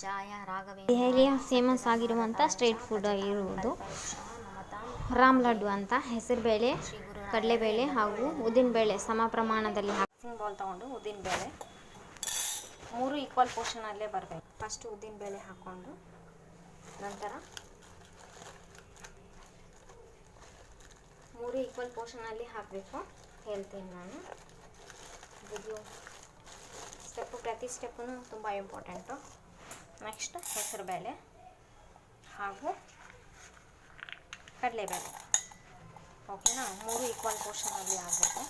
ಜಾಯ ರಾಘವೇಂದ್ರ ದೆಹಲಿಯ ಫೇಮಸ್ ಆಗಿರುವಂಥ street food ಇರುವುದು ರಾಮ್ ಲಡ್ಡು ಅಂತ ಹೆಸರು ಬೇಳೆ ಕಡಲೆಬೇಳೆ ಹಾಗೂ ಉದ್ದಿನಬೇಳೆ ಸಮ ಪ್ರಮಾಣದಲ್ಲಿ ಹಾಕಿ ಬೌಲ್ ಉದ್ದಿನ ಬೇಳೆ. ಮೂರು ಈಕ್ವಲ್ ಪೋರ್ಷನಲ್ಲೇ ಬರಬೇಕು. ಫಸ್ಟ್ ಉದ್ದಿನಬೇಳೆ ಹಾಕೊಂಡು ನಂತರ ಮೂರು ಈಕ್ವಲ್ ಪೋರ್ಷನಲ್ಲಿ ಹಾಕಬೇಕು. ಹೇಳ್ತೀನಿ ನಾನು. ಇದು ಸ್ಟೆಪ್ಪು ಪ್ರತಿ ಸ್ಟೆಪ್ಪು ತುಂಬ ಇಂಪಾರ್ಟೆಂಟು ನೆಕ್ಸ್ಟ್ ಹೆಸರುಬೇಳೆ ಹಾಗೂ ಕಡಲೆಬೇಳೆ. ಓಕೆನಾ? ಮೂರು ಈಕ್ವಲ್ ಪೋರ್ಷನಲ್ಲಿ ಆಗಬೇಕು.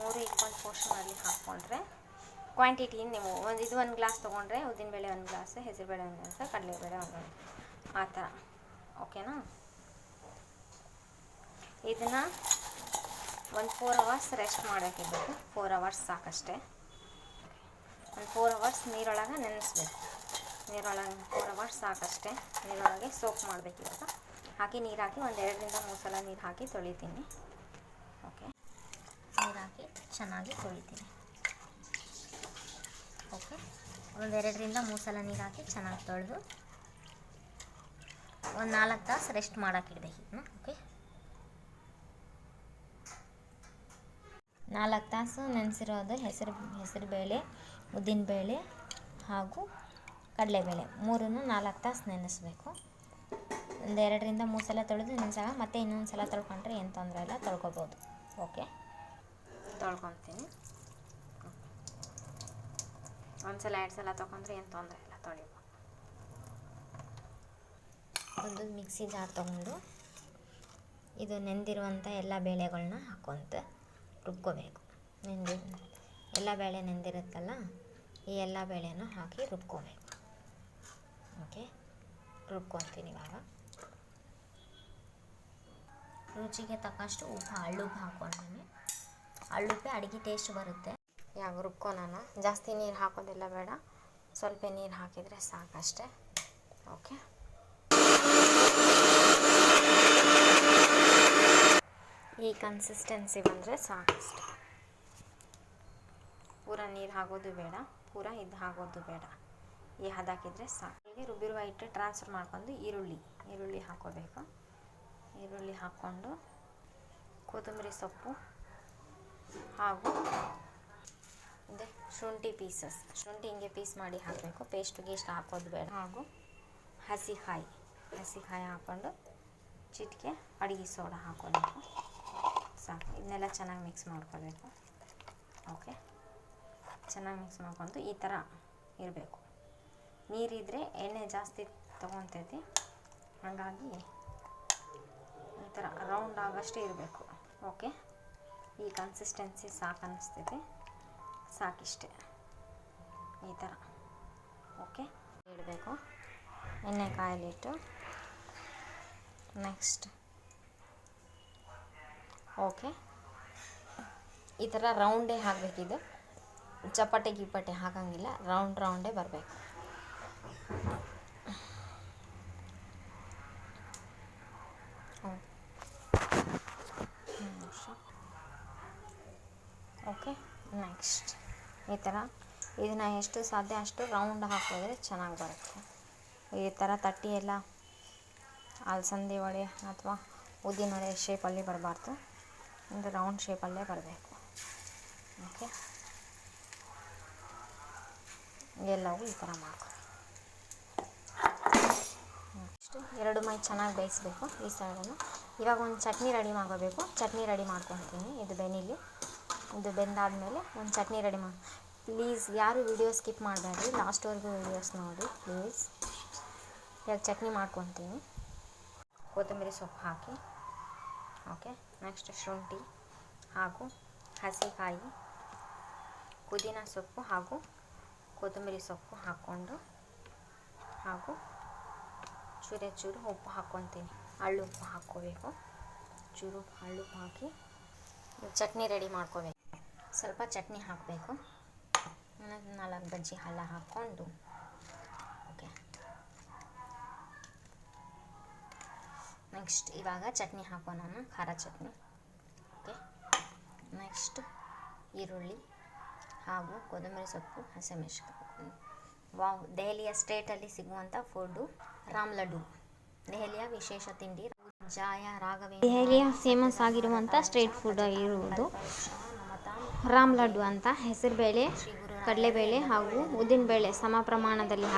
ಮೂರು ಈಕ್ವಲ್ ಪೋರ್ಷನಲ್ಲಿ ಹಾಕ್ಕೊಂಡ್ರೆ ಕ್ವಾಂಟಿಟಿ ನೀವು ಒಂದು ಇದು ಒಂದು ಗ್ಲಾಸ್ ತೊಗೊಂಡ್ರೆ ಉದ್ದಿನಬೇಳೆ ಒಂದು ಗ್ಲಾಸ್ ಹೆಸರುಬೇಳೆ ಒಂದು ಗ್ಲಾಸ್ ಕಡಲೆಬೇಳೆ ಒಂದು ಆ ಥರ ಓಕೆನಾ? ಇದನ್ನು ಒಂದು ಫೋರ್ ಅವರ್ಸ್ ರೆಸ್ಟ್ ಮಾಡೋಕ್ಕಿರ್ಬೇಕು ಫೋರ್ ಅವರ್ಸ್ ಸಾಕಷ್ಟೇ. ಒಂದು ಫೋರ್ ಅವರ್ಸ್ ನೀರೊಳಗೆ ನೆನೆಸ್ಬೇಕು. ನೀರೊಳಗೆ ಸಾಕಷ್ಟೇ ನೀರೊಳಗೆ ಸೋಪ್ ಮಾಡಬೇಕು ಇವಾಗ ಹಾಕಿ ನೀರು ಹಾಕಿ ಒಂದು ಎರಡರಿಂದ ಮೂರು ಸಲ ನೀರು ಹಾಕಿ ತೊಳಿತೀನಿ. ಓಕೆ. ನೀರು ಹಾಕಿ ಚೆನ್ನಾಗಿ ತೊಳಿತೀನಿ. ಓಕೆ. ಒಂದು ಎರಡರಿಂದ ಮೂರು ಸಲ ನೀರು ಹಾಕಿ ಚೆನ್ನಾಗಿ ತೊಳೆದು ಒಂದು ನಾಲ್ಕು ತಾಸು ರೆಸ್ಟ್ ಮಾಡೋಕ್ಕಿಡ್ಬೇಕು ಇದನ್ನ ಓಕೆ. ನಾಲ್ಕು ತಾಸು ನೆನೆಸಿರೋದು ಹೆಸರು ಬೇಳೆ, ಉದ್ದಿನ ಬೇಳೆ ಹಾಗೂ ಕಡಲೆಬೇಳೆ ಮೂರನ್ನು ನಾಲ್ಕು ತಾಸು ನೆನೆಸ್ಬೇಕು. ಒಂದು ಎರಡರಿಂದ ಮೂರು ಸಲ ತೊಳೆದು ನೆನೆಸಾಗ ಮತ್ತೆ ಇನ್ನೊಂದು ಸಲ ತೊಳ್ಕೊಂಡ್ರೆ ಏನು ತೊಂದರೆ ಇಲ್ಲ ತೊಳ್ಕೊಬೋದು. ಓಕೆ? ತೊಳ್ಕೊತೀನಿ. ಒಂದು ಸಲ ಎರಡು ಸಲ ತೊಗೊಂಡ್ರೆ ಏನು ತೊಂದರೆ ಇಲ್ಲ ತೊಳಿಬೋದು. ಒಂದು ಮಿಕ್ಸಿ ಜಾರ್ ತೊಗೊಂಡು ಇದು ನೆಂದಿರುವಂಥ ಎಲ್ಲ ಬೇಳೆಗಳನ್ನ ಹಾಕೊತ ರುಬ್ಕೋಬೇಕು. ನೆಂದಿ ಎಲ್ಲ ಬೇಳೆ ನೆಂದಿರುತ್ತಲ್ಲ ಈ ಎಲ್ಲ ಬೇಳೆನೂ ಹಾಕಿ ರುಬ್ಕೋಬೇಕು. ಓಕೆ ರುಬ್ಕೊತೀನಿ ಇವಾಗ. ರುಚಿಗೆ ತಕ್ಕಷ್ಟು ಉಪ್ಪು ಹಳ್ಳುಪ್ಪು ಹಾಕ್ಕೊಂಡೀನಿ ಹಳ್ಳುಪ್ಪೆ ಅಡುಗೆ ಟೇಸ್ಟ್ ಬರುತ್ತೆ. ಯಾವ ರುಬ್ಕೊಳೋಣ. ಜಾಸ್ತಿ ನೀರು ಹಾಕೋದಿಲ್ಲ ಬೇಡ. ಸ್ವಲ್ಪ ನೀರು ಹಾಕಿದರೆ ಸಾಕಷ್ಟೇ. ಓಕೆ? ಈ ಕನ್ಸಿಸ್ಟೆನ್ಸಿ ಬಂದರೆ ಸಾಕಷ್ಟೆ. ಪೂರ ನೀರು ಹಾಕೋದು ಬೇಡ. ಪೂರ ಇದು ಹಾಕೋದು ಬೇಡ. ಈ ಹದಾಕಿದರೆ ಸಾಕು. ಹೀಗೆ ರುಬ್ಬಿರುವ ಹಿಟ್ಟು ಟ್ರಾನ್ಸ್ಫರ್ ಮಾಡ್ಕೊಂಡು ಈರುಳ್ಳಿ ಈರುಳ್ಳಿ ಹಾಕೋಬೇಕು. ಈರುಳ್ಳಿ ಹಾಕ್ಕೊಂಡು ಕೊತ್ತಂಬರಿ ಸೊಪ್ಪು ಹಾಗೂ ಇದೆ ಶುಂಠಿ ಪೀಸಸ್ ಶುಂಠಿ ಹಿಂಗೆ ಪೀಸ್ ಮಾಡಿ ಹಾಕಬೇಕು. ಪೇಸ್ಟ್ ಗೀಸ್ಟ್ ಹಾಕೋದು ಬೇಡ. ಹಾಗೂ ಹಸಿಕಾಯಿ ಹಸಿಕಾಯಿ ಹಾಕ್ಕೊಂಡು ಚಿಟಿಕೆ, ಅಡುಗೆ ಸೋಡಾ ಹಾಕೋಬೇಕು ಸಾಕು. ಇದನ್ನೆಲ್ಲ ಚೆನ್ನಾಗಿ ಮಿಕ್ಸ್ ಮಾಡ್ಕೋಬೇಕು. ಓಕೆ ಚೆನ್ನಾಗಿ ಮಿಕ್ಸ್ ಮಾಡ್ಕೊಂಡು ಈ ಥರ ಇರಬೇಕು. ನೀರಿದ್ದರೆ ಎಣ್ಣೆ ಜಾಸ್ತಿ ತಗೊತೈತಿ ಹಾಗಾಗಿ ಈ ಥರ ರೌಂಡ್ ಆಗಷ್ಟೇ ಇರಬೇಕು. ಓಕೆ ಈ ಕನ್ಸಿಸ್ಟೆನ್ಸಿ ಸಾಕು ಅನ್ನಿಸ್ತೈತಿ ಸಾಕಿಷ್ಟೆ. ಈ ಥರ. ಓಕೆ ಇಡಬೇಕು ಎಣ್ಣೆ ಕಾಯಲಿಟ್ಟು ನೆಕ್ಸ್ಟ್ ಓಕೆ ಈ ಥರ ರೌಂಡೇ ಹಾಕಬೇಕಿದು. ಚಪಾಟೆ ಗಿಪಾಟೆ ಹಾಕಂಗಿಲ್ಲ. ರೌಂಡ್ ರೌಂಡೇ ಬರಬೇಕು. Okay, next. ಈ ಥರ. ಇದನ್ನು ಎಷ್ಟು ಸಾಧ್ಯ ಅಷ್ಟು ರೌಂಡ್ ಹಾಕಿದ್ರೆ ಚೆನ್ನಾಗಿ ಬರುತ್ತೆ. ಈ ಥರ ತಟ್ಟಿ ಎಲ್ಲ ಅಲಸಂದಿ ಒಡೆ ಅಥವಾ ಉದ್ದಿನ ವಡೆ ಶೇಪಲ್ಲಿ ಬರಬಾರ್ದು. ಒಂದು ರೌಂಡ್ ಶೇಪಲ್ಲೇ ಬರಬೇಕು. ಓಕೆ? ಎಲ್ಲವೂ ಈ ಥರ ಮಾಡ್ಕೊ. ನೆಕ್ಸ್ಟು, ಎರಡು ಮೈ ಚೆನ್ನಾಗಿ ಬೇಯಿಸ್ಬೇಕು ಈ ಸೈಡನ್ನು. ಇವಾಗ ಒಂದು ಚಟ್ನಿ ರೆಡಿ ಮಾಡ್ಕೋಬೇಕು. ಚಟ್ನಿ ರೆಡಿ ಮಾಡ್ಕೊತೀನಿ. ಇದು ಬೆನಿಲಿ ಇದು ಬೆಂದಾದಮೇಲೆ ಒಂದು ಚಟ್ನಿ ರೆಡಿ ಮಾಡಿ. ಪ್ಲೀಸ್ ಯಾರು ವಿಡಿಯೋ ಸ್ಕಿಪ್ ಮಾಡಬೇಡ್ರಿ ಲಾಸ್ಟ್ವರೆಗೂ ವೀಡಿಯೋಸ್ ನೋಡಿ ಪ್ಲೀಸ್ ಇವಾಗ ಚಟ್ನಿ ಮಾಡ್ಕೊತೀನಿ. ಕೊತ್ತಂಬರಿ ಸೊಪ್ಪು ಹಾಕಿ ಓಕೆ ನೆಕ್ಸ್ಟ್ ಶುಂಠಿ ಹಾಗೂ ಹಸಿಕಾಯಿ, ಪುದೀನ ಸೊಪ್ಪು ಹಾಗೂ ಕೊತ್ತಂಬರಿ ಸೊಪ್ಪು ಹಾಕ್ಕೊಂಡು ಹಾಗೂ ಚೂರೆ ಚೂರು ಉಪ್ಪು ಹಾಕ್ಕೊತೀನಿ. ಅಳ್ಳು ಉಪ್ಪು ಹಾಕ್ಕೋಬೇಕು. ಚೂರು ಹಳ್ಳು ಉಪ್ಪು ಹಾಕಿ, ಚಟ್ನಿ ರೆಡಿ ಮಾಡ್ಕೋಬೇಕು. ಸ್ವಲ್ಪ ಚಟ್ನಿ ಹಾಕಬೇಕು. ನಾಲ್ಕು ಬಜ್ಜಿ ಹಲ್ಲ ಹಾಕ್ಕೊಂಡು. ಓಕೆ ನೆಕ್ಸ್ಟ್ ಇವಾಗ ಚಟ್ನಿ ಹಾಕೋಣ ಖಾರ ಚಟ್ನಿ. ಓಕೆ ನೆಕ್ಸ್ಟ್ ಈರುಳ್ಳಿ ಹಾಗೂ ಕೊತ್ತಂಬರಿ ಸೊಪ್ಪು, ಹಸಿಮೆಣಸಿನ್ಕಾಯಿ. ವಾವ್ ದೆಹಲಿಯ ಸ್ಟೇಟಲ್ಲಿ ಸಿಗುವಂಥ ಫುಡ್ಡು ರಾಮ್ ಲಡ್ಡು. ದೆಹಲಿಯ ವಿಶೇಷ ತಿಂಡಿ ಜಾಯ ರಾಘವೇಂದ್ರ. ದೆಹಲಿಯ ಫೇಮಸ್ ಆಗಿರುವಂಥ ಸ್ಟ್ರೀಟ್ ಫುಡ್ ಇರುವುದು ರಾಮ್ ಲಡ್ಡು ಅಂತ ಹೆಸರು ಬೇಳೆ ಕಡಲೆ ಬೇಳೆ ಹಾಗೂ ಉದ್ದಿನಬೇಳೆ ಸಮ ಪ್ರಮಾಣದಲ್ಲಿ ಹಾಕಿ